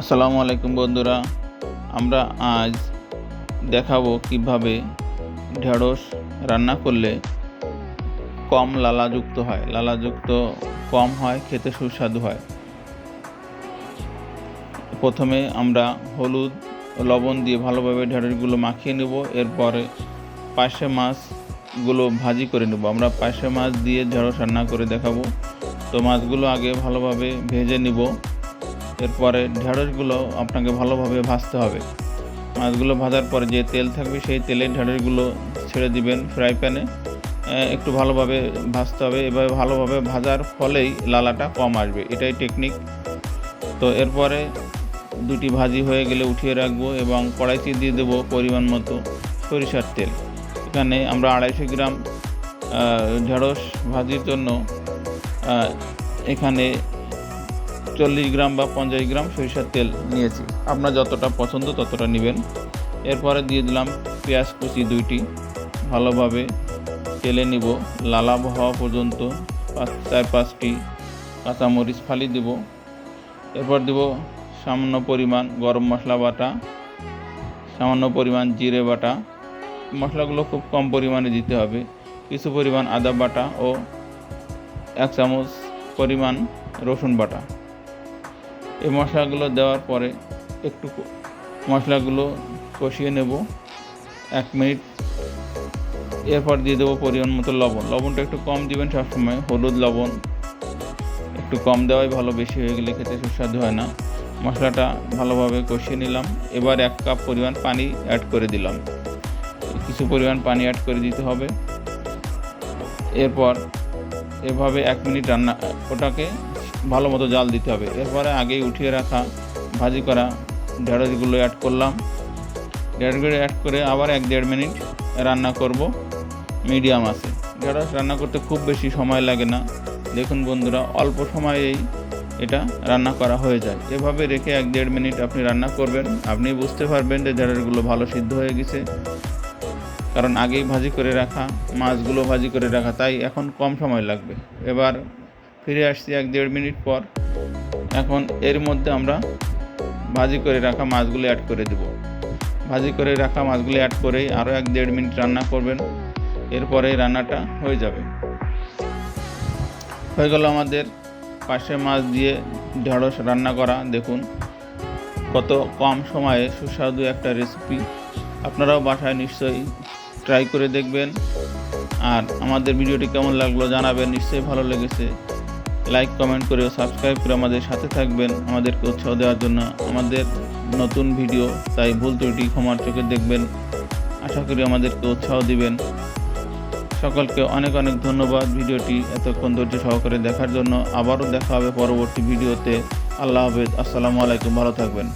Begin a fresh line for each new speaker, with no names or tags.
আসসালামু আলাইকুম বন্ধুরা, আমরা আজ দেখাবো কীভাবে ঢেঁড়স রান্না করলে কম লালাযুক্ত হয়। লালাযুক্ত কম হয়, খেতে সুস্বাদু হয়। প্রথমে আমরা হলুদ, লবণ দিয়ে ভালোভাবে ঢেঁড়সগুলো মাখিয়ে নেব। এরপরে পাশে মাছগুলো ভাজি করে নেব। আমরা পাশে মাছ দিয়ে ঢেঁড়স রান্না করে দেখাবো। তো মাছগুলো আগে ভালোভাবে ভেজে নিব। এরপরে ঢেঁড়সগুলো আপনাকে ভালোভাবে ভাজতে হবে। মাছগুলো ভাজার পরে যে তেল থাকবে সেই তেলে ঢেঁড়সগুলো ছেড়ে দিবেন ফ্রাই প্যানে। একটু ভালোভাবে ভাজতে হবে। এভাবে ভালোভাবে ভাজার ফলেই লালাটা কম আসবে। এটাই টেকনিক তো এরপরে দুটি ভাজি হয়ে গেলে উঠিয়ে রাখব এবং কড়াইতে দিয়ে দেবো পরিমাণ মতো সরিষার তেল। এখানে আমরা আড়াইশো গ্রাম ঢেঁড়স ভাজির জন্য এখানে চল্লিশ গ্রাম বা পঞ্চাশ গ্রাম সরিষার তেল নিয়েছি। আপনার যতটা পছন্দ ততটা নেবেন। এরপরে দিয়ে দিলাম পেঁয়াজ কুচি দুইটি। ভালোভাবে তেলে নিব। লালা হওয়া পর্যন্ত পাঁচ, চার, পাঁচটি। কাঁচামরিচ ফালি দিব। এরপর দিব সামান্য পরিমাণ গরম মশলা বাটা। সামান্য পরিমাণ জিরে বাটা। মশলাগুলো খুব কম পরিমাণে দিতে হবে। কিছু পরিমাণ আদা বাটা ও এক চামচ পরিমাণ রসুন বাটা। এই মশলাগুলো দেওয়ার পরে একটু মশলাগুলো কষিয়ে নেব। এক মিনিট। এরপর দিয়ে দেবো পরিমাণ মতো লবণ। লবণটা একটু কম দিবেন সবসময়। হলুদ, লবণ একটু কম দেওয়াই ভালো। বেশি হয়ে গেলে খেতে সুস্বাদু হয় না। মশলাটা ভালোভাবে কষিয়ে নিলাম। এবার এক কাপ পরিমাণ পানি অ্যাড করে দিলাম। কিছু পরিমাণ পানি অ্যাড করে দিতে হবে। এরপর এভাবে এক মিনিট রান্না ওটাকে ভালো মতো জাল দিতে হবে। এরপরে আগেই উঠিয়ে রাখা, ভাজি করা ঢেঁড়সগুলো অ্যাড করলাম। ঢেঁড়সগুলো অ্যাড করে আবার এক দেড় মিনিট রান্না করব। মিডিয়াম আছে। ঢেঁড়স রান্না করতে খুব বেশি সময় লাগে না। দেখুন বন্ধুরা, অল্প সময়েই এটা রান্না করা হয়ে যায়। এভাবে রেখে এক দেড় মিনিট আপনি রান্না করবেন, আপনি বুঝতে পারবেন যে ঢেঁড়সগুলো ভালো সিদ্ধ হয়ে গেছে। কারণ আগেই ভাজি করে রাখা, মাছগুলো ভাজি করে রাখা, তাই এখন কম সময় লাগবে। এবার ফিরে আসছি এক দেড় মিনিট পর। এখন এর মধ্যে আমরা ভাজি করে রাখা মাছগুলো অ্যাড করে দেব। ভাজি করে রাখা মাছগুলো অ্যাড করেই আরও এক দেড় মিনিট রান্না করবেন। এরপরে রান্নাটা হয়ে যাবে। হয়ে গেল আমাদের পাশে মাছ দিয়ে ঢেঁড়স রান্না করা। দেখুন কত কম সময়ে সুস্বাদু একটা রেসিপি আপনারাও বাসায় নিশ্চয়ই ট্রাই করে দেখবেন। আর আমাদের ভিডিওটি কেমন লাগল জানাবেন। নিশ্চয়ই ভালো লেগেছে। লাইক কমেন্ট করে সাবস্ক্রাইব করে আমাদের সাথে থাকবেন, আমাদেরকে উৎসাহ দেওয়ার জন্য আমাদের নতুন ভিডিও তাই ভুল ত্রুটি ক্ষমার চোখে দেখবেন। আশা করি আমাদেরকে উৎসাহ দিবেন। সকলকে অনেক অনেক ধন্যবাদ ভিডিওটি এতক্ষণ ধৈর্য সহকারে দেখার জন্য। আবারও দেখা হবে পরবর্তী ভিডিওতে। আল্লাহ হাফেজ। আসসালামু আলাইকুম। ভালো থাকবেন।